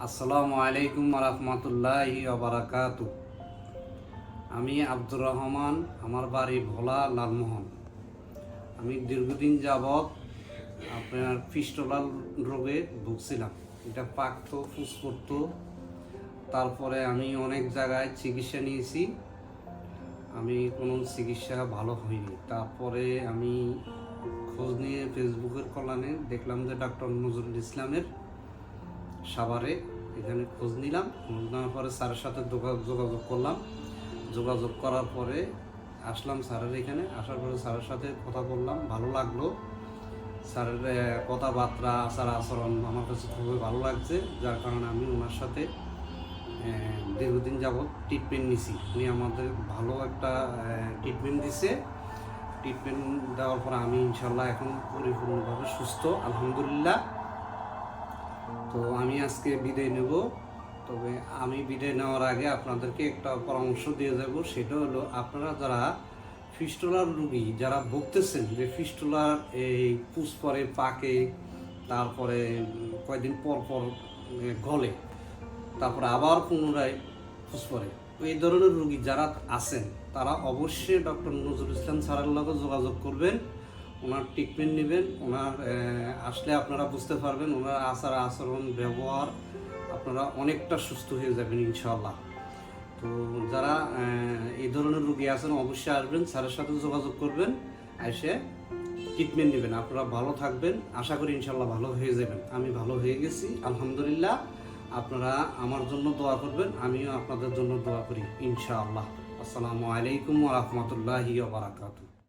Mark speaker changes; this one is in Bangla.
Speaker 1: আসসালামু আলাইকুম রহমতুল্লাহি বারাকাত। আমি আব্দুর রহমান, আমার বাড়ি ভোলা, লালমোহন। আমি দীর্ঘদিন যাবৎ আপনার ফিস্টোলাল রোগে ভুগছিলাম। এটা পাকতো ফুস করতো তারপরে আমি অনেক জায়গায় চিকিৎসা নিয়েছি। আমি কোনো চিকিৎসা ভালো হয়নি। তারপরে আমি খোঁজ নিয়ে ফেসবুকের কল্যাণে দেখলাম যে ডক্টর নজরুল ইসলামের সাভারে এখানে খোঁজ নিলাম। খোঁজ নেওয়ার পরে স্যারের সাথে যোগা- যোগাযোগ করলাম। যোগাযোগ করার পরে আসলাম স্যারের এখানে। আসার পরে স্যারের সাথে কথা বললাম, ভালো লাগল। স্যারের কথাবার্তা আচার আচরণ আমার কাছে খুবই ভালো লাগছে। যার কারণে আমি ওনার সাথে দীর্ঘদিন যাবৎ ট্রিটমেন্ট নিছি। উনি আমাদের ভালো একটা ট্রিটমেন্ট দিছে। ট্রিটমেন্ট দেওয়ার পর আমি ইনশাল্লাহ এখন পরিপূর্ণভাবে সুস্থ, আলহামদুলিল্লাহ। তো আমি আজকে বিদায় নেব। তবে আমি বিদায় নেওয়ার আগে আপনাদেরকে একটা পরামর্শ দিয়ে যাব, সেটা হলো আপনারা যারা ফিস্টুলার রুগী, যারা ভুগতেছেন যে ফিস্টুলার এই পুষ পরে পাকে, তারপরে কয়েকদিন পর পর গলে, তারপরে আবার পুনরায় ফুস পরে। এই ধরনের রুগী যারা আছেন, তারা অবশ্যই ডক্টর নজরুল ইসলাম স্যারের লগে যোগাযোগ করবেন। ওনার ট্রিটমেন্ট নেবেন, ওনার আসলে আপনারা বুঝতে পারবেন, ওনার আচার আচরণ, ব্যবহার আপনারা অনেকটা সুস্থ হয়ে যাবেন ইনশাল্লাহ তো যারা এই ধরনের রুগী আছেন অবশ্যই আসবেন, স্যারের সাথে যোগাযোগ করবেন, এসে ট্রিটমেন্ট নেবেন। আপনারা ভালো থাকবেন, আশা করি ইনশাল্লাহ ভালো হয়ে যাবেন। আমি ভালো হয়ে গেছি, আলহামদুলিল্লাহ। আপনারা আমার জন্য দোয়া করবেন, আমিও আপনাদের জন্য দোয়া করি, ইনশাআল্লাহ। আসসালামু আলাইকুম রাহমাতুল্লাহি ওয়া বারাকাতুহু।